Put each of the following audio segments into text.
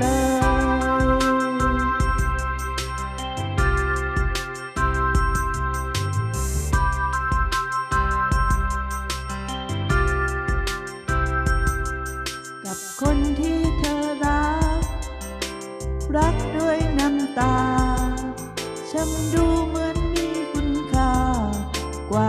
คนที่เธอรัก รักด้วยน้ำตา ฉันดูเหมือนมีคุณค่ากว่า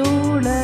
डोळ